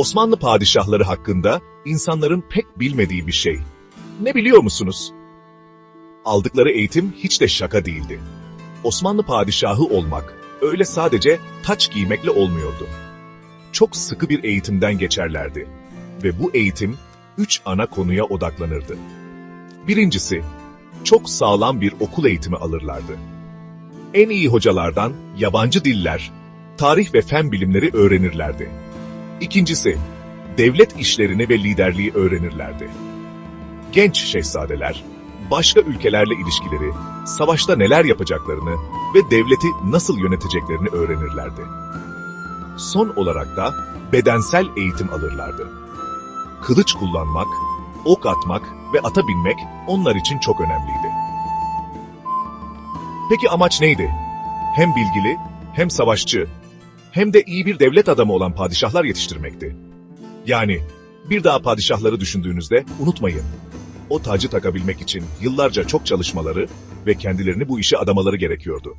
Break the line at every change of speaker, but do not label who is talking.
Osmanlı padişahları hakkında insanların pek bilmediği bir şey. Ne biliyor musunuz? Aldıkları eğitim hiç de şaka değildi. Osmanlı padişahı olmak öyle sadece taç giymekle olmuyordu. Çok sıkı bir eğitimden geçerlerdi ve bu eğitim üç ana konuya odaklanırdı. Birincisi, çok sağlam bir okul eğitimi alırlardı. En iyi hocalardan yabancı diller, tarih ve fen bilimleri öğrenirlerdi. İkincisi, devlet işlerini ve liderliği öğrenirlerdi. Genç şehzadeler, başka ülkelerle ilişkileri, savaşta neler yapacaklarını ve devleti nasıl yöneteceklerini öğrenirlerdi. Son olarak da bedensel eğitim alırlardı. Kılıç kullanmak, ok atmak ve ata binmek onlar için çok önemliydi. Peki amaç neydi? Hem bilgili, hem savaşçı, hem de iyi bir devlet adamı olan padişahlar yetiştirmekti. Yani bir daha padişahları düşündüğünüzde unutmayın. O tacı takabilmek için yıllarca çok çalışmaları ve kendilerini bu işe adamaları gerekiyordu.